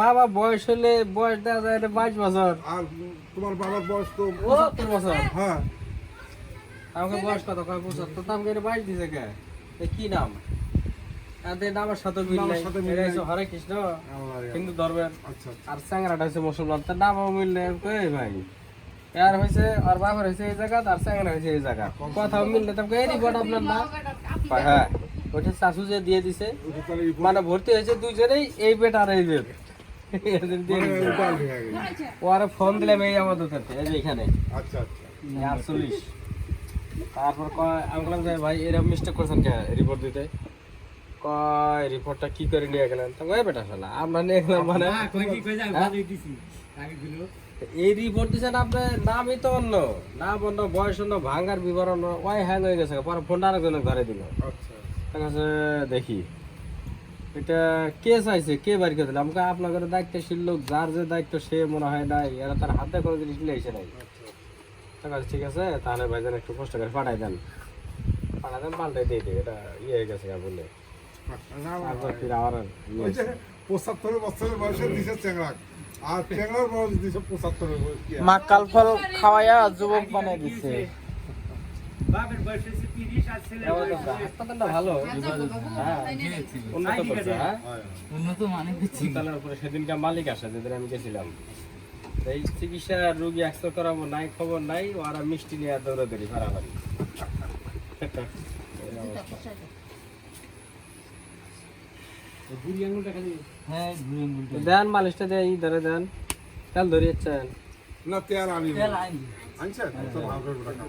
বাবা বয়স হলে বয়স দেওয়া যায় বাইশ বছর। আর তোমার বাবার বয়স তো পঁচাত্তর বছর? হ্যাঁ। আমাকে বয়স কত? কয় পঁচাত্তর? তো আমাকে বাইশ দিছে কে? কি নাম? তাদের নামের সাথে মিল নাই। এটা হচ্ছে হরে কৃষ্ণ আল্লাহ হিন্দু ধর্মের। আচ্ছা আচ্ছা। আর হচ্ছে মুসলমান। তার নামও মিল নেই। কই ভাই? আর হয়েছে আর বাবার হয়েছে এই জায়গা আর হয়েছে এই জায়গা। কথাও মিললে তোমাকে এই রিপোর্ট আপনার না হ্যাঁ। শাশু যে দিয়ে দিছে। মানে ভর্তি হয়েছে দুইজনেই এই বেট আর এই বেট। এদের দিয়ে দিছে। উল্টা গেছে। ওরা ফোন দিলাম এই আমাদের কাছে এই যে এখানে। আচ্ছা আচ্ছা আটচল্লিশ। তারপর কয় আমি বললাম যে ভাই এরকম মিস্টেক করছেন কে? রিপোর্ট দিতে? কয় রিপোর্টটা কি করে নিয়ে গেলেন? তো কয় বেটা শালা আমরা নিয়ে গেলাম মানে হ্যাঁ? এই রিপোর্ট আপনার নামই তো অন্য। নাম অন্য বয়স অন্য ভাঙার বিবরণ ওয়াই হ্যাং হয়ে গেছে। পরে ফোনটা আরেকজনের ঘরে দিল। আচ্ছা। দেখি এটা কে চাইছে? কে বাড়ি করে দিল? আমাকে আপনাদের দায়িত্বশীল লোক যার যে দায়িত্ব সে মনে হয় নাই এরা তার হাতে কোনো জিনিস নিয়ে এসে নাই। তার কাছে ঠিক আছে তাহলে ভাইজান একটু কষ্ট করে পাঠাই দেন। পাঠাই দেন পাল্টাই দিয়ে দিই এটা ইয়ে হয়ে গেছে গা বললে। তারপর ফির আবার পঁচাত্তর বছরের বয়সে দিছে চ্যাংড়া আর চ্যাংড়ার বয়স দিছে পঁচাত্তরের বয়স। কি মা কালফল খাওয়াইয়া যুবক বানিয়ে দিচ্ছে হাসপাতালটা ভালো। হ্যাঁ উন্নত করছে হ্যাঁ উন্নত মানে উপরে সেদিনকার মালিক আসে যেদিন আমি গেছিলাম। এই চিকিৎসা রুগী একশো করাবো নাই খবর নাই ওরা মিষ্টি নিয়ে দৌড়াদৌড়ি হ্যাঁ দেন মালিশটা দিয়ে ধরে দেন। তেল ধরিয়েছেন। না তেল আনি আনছেন? তো ভালো করে টাকা